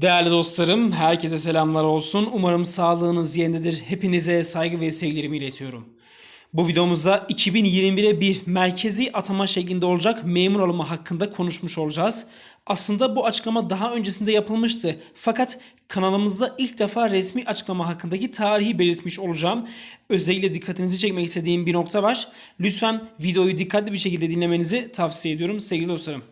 Değerli dostlarım, herkese selamlar olsun. Umarım sağlığınız yerindedir. Hepinize saygı ve sevgilerimi iletiyorum. Bu videomuzda 2021'e bir merkezi atama şeklinde olacak memur alımı hakkında konuşmuş olacağız. Aslında bu açıklama daha öncesinde yapılmıştı. Fakat kanalımızda ilk defa resmi açıklama hakkındaki tarihi belirtmiş olacağım. Özellikle dikkatinizi çekmek istediğim bir nokta var. Lütfen videoyu dikkatli bir şekilde dinlemenizi tavsiye ediyorum sevgili dostlarım.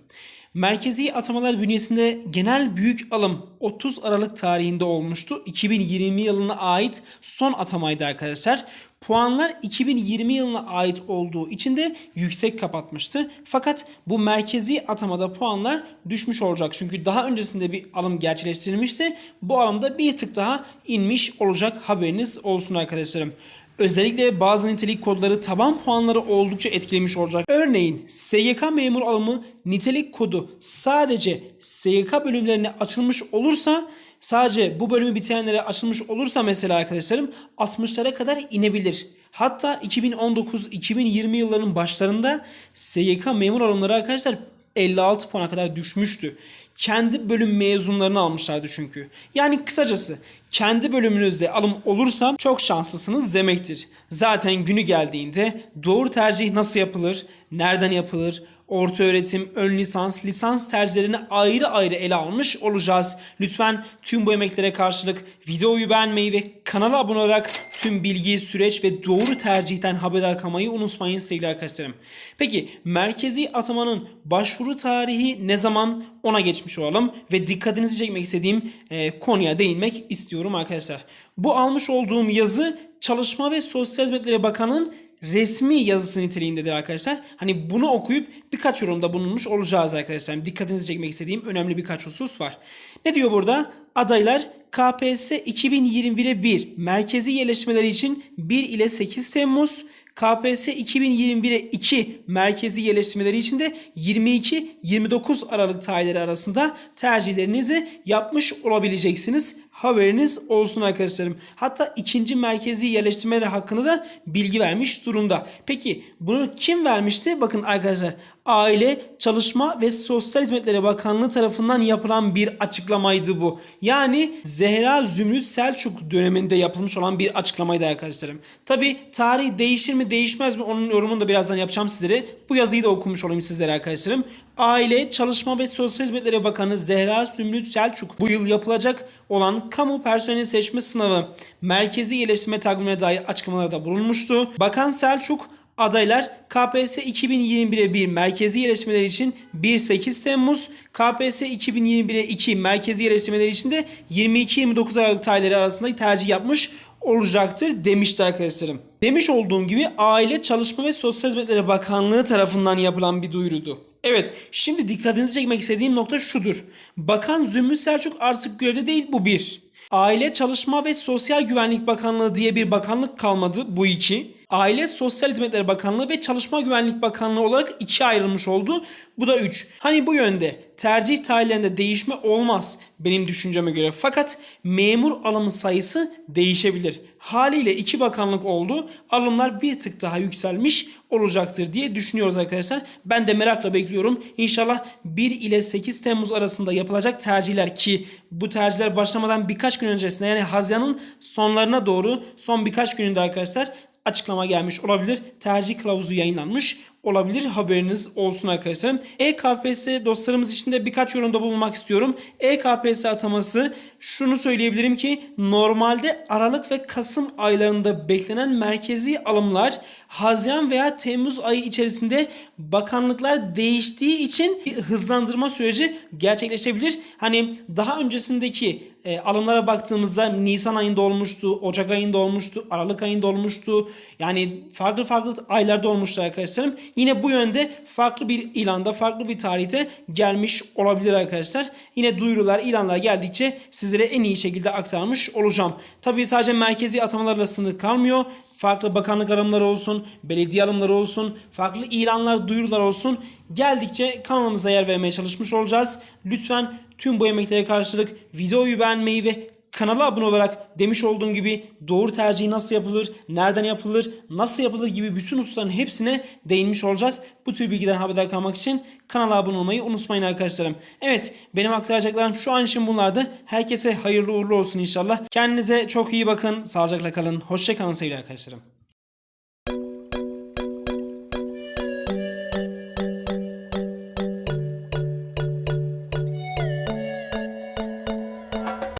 Merkezi atamalar bünyesinde genel büyük alım 30 Aralık tarihinde olmuştu. 2020 yılına ait son atamaydı arkadaşlar. Puanlar 2020 yılına ait olduğu için de yüksek kapatmıştı. Fakat bu merkezi atamada puanlar düşmüş olacak. Çünkü daha öncesinde bir alım gerçekleştirilmişti. Bu alımda bir tık daha inmiş olacak haberiniz olsun arkadaşlarım. Özellikle bazı nitelik kodları taban puanları oldukça etkilemiş olacak. Örneğin SGK memur alımı nitelik kodu sadece SGK bölümlerine açılmış olursa sadece bu bölümü bitirenlere açılmış olursa mesela arkadaşlarım 60'lara kadar inebilir. Hatta 2019-2020 yıllarının başlarında SGK memur alımları arkadaşlar 56 puana kadar düşmüştü. Kendi bölüm mezunlarını almışlardı çünkü. Yani kısacası kendi bölümünüzde alım olursa çok şanslısınız demektir. Zaten günü geldiğinde doğru tercih nasıl yapılır, nereden yapılır, orta öğretim, ön lisans, lisans tercihlerini ayrı ayrı ele almış olacağız. Lütfen tüm bu emeklere karşılık videoyu beğenmeyi ve kanala abone olarak tüm bilgi, süreç ve doğru tercihten haberdar kalmayı unutmayın sevgili arkadaşlarım. Peki merkezi atamanın başvuru tarihi ne zaman ona geçmiş olalım ve dikkatinizi çekmek istediğim e, konuya değinmek istiyorum arkadaşlar. Bu almış olduğum yazı Çalışma ve Sosyal Hizmetleri Bakanı'nın resmi yazısı niteliğindedir arkadaşlar. Hani bunu okuyup birkaç yorumda bulunmuş olacağız arkadaşlar. Dikkatinizi çekmek istediğim önemli birkaç husus var. Ne diyor burada? Adaylar KPSS 2021'e 1 merkezi yerleşmeleri için 1 ile 8 Temmuz KPSS 2021'e 2 merkezi yerleştirmeleri için de 22-29 Aralık tarihleri arasında tercihlerinizi yapmış olabileceksiniz. Haberiniz olsun arkadaşlarım. Hatta ikinci merkezi yerleştirmeleri hakkında da bilgi vermiş durumda. Peki bunu kim vermişti? Bakın arkadaşlar Aile, Çalışma ve Sosyal Hizmetleri Bakanlığı tarafından yapılan bir açıklamaydı bu. Yani Zehra Zümrüt Selçuk döneminde yapılmış olan bir açıklamaydı arkadaşlarım. Tabi tarih değişir mi değişmez mi onun yorumunu da birazdan yapacağım sizlere. Bu yazıyı da okumuş olayım sizlere arkadaşlarım. Aile, Çalışma ve Sosyal Hizmetleri Bakanı Zehra Zümrüt Selçuk bu yıl yapılacak olan kamu personeli seçme sınavı merkezi yerleştirme takvimine dair açıklamalarda bulunmuştu. Bakan Selçuk Adaylar KPSS 2021'e 1 merkezi yerleştirmeleri için 1-8 Temmuz, KPSS 2021'e 2 merkezi yerleştirmeleri için de 22-29 Aralık tarihleri arasında tercih yapmış olacaktır demişti arkadaşlarım. Demiş olduğum gibi Aile Çalışma ve Sosyal Hizmetleri Bakanlığı tarafından yapılan bir duyurudu. Evet şimdi dikkatinizi çekmek istediğim nokta şudur. Bakan Zümrüt Selçuk artık görevde değil bu bir. Aile Çalışma ve Sosyal Güvenlik Bakanlığı diye bir bakanlık kalmadı bu iki. Aile Sosyal Hizmetleri Bakanlığı ve Çalışma Güvenlik Bakanlığı olarak ikiye ayrılmış oldu. Bu da 3. Hani bu yönde tercih tarihlerinde değişme olmaz benim düşünceme göre. Fakat memur alımı sayısı değişebilir. Haliyle iki bakanlık oldu. Alımlar bir tık daha yükselmiş olacaktır diye düşünüyoruz arkadaşlar. Ben de merakla bekliyorum. İnşallah 1 ile 8 Temmuz arasında yapılacak tercihler ki bu tercihler başlamadan birkaç gün öncesinde yani Haziran'ın sonlarına doğru son birkaç gününde arkadaşlar açıklama gelmiş olabilir. Tercih kılavuzu yayınlanmış olabilir. Haberiniz olsun arkadaşlarım. EKPS dostlarımız için de birkaç yorumda bulunmak istiyorum. EKPS ataması şunu söyleyebilirim ki normalde Aralık ve Kasım aylarında beklenen merkezi alımlar Haziran veya Temmuz ayı içerisinde bakanlıklar değiştiği için hızlandırma süreci gerçekleşebilir. Hani daha öncesindeki e, alımlara baktığımızda Nisan ayında olmuştu, Ocak ayında olmuştu, Aralık ayında olmuştu. Yani farklı farklı aylarda olmuştu arkadaşlarım. Yine bu yönde farklı bir ilanda, farklı bir tarihte gelmiş olabilir arkadaşlar. Yine duyurular, ilanlar geldikçe sizlere en iyi şekilde aktarmış olacağım. Tabii sadece merkezi atamalarla sınır kalmıyor farklı bakanlık alımları olsun, belediye alımları olsun, farklı ilanlar, duyurular olsun. Geldikçe kanalımıza yer vermeye çalışmış olacağız. Lütfen tüm bu emeklere karşılık videoyu beğenmeyi ve kanala abone olarak demiş olduğum gibi doğru tercih nasıl yapılır, nereden yapılır, nasıl yapılır gibi bütün hususların hepsine değinmiş olacağız. Bu tür bilgiden haberdar kalmak için kanala abone olmayı unutmayın arkadaşlarım. Evet benim aktaracaklarım şu an için bunlardı. Herkese hayırlı uğurlu olsun inşallah. Kendinize çok iyi bakın. Sağlıcakla kalın. Hoşçakalın sevgili arkadaşlarım.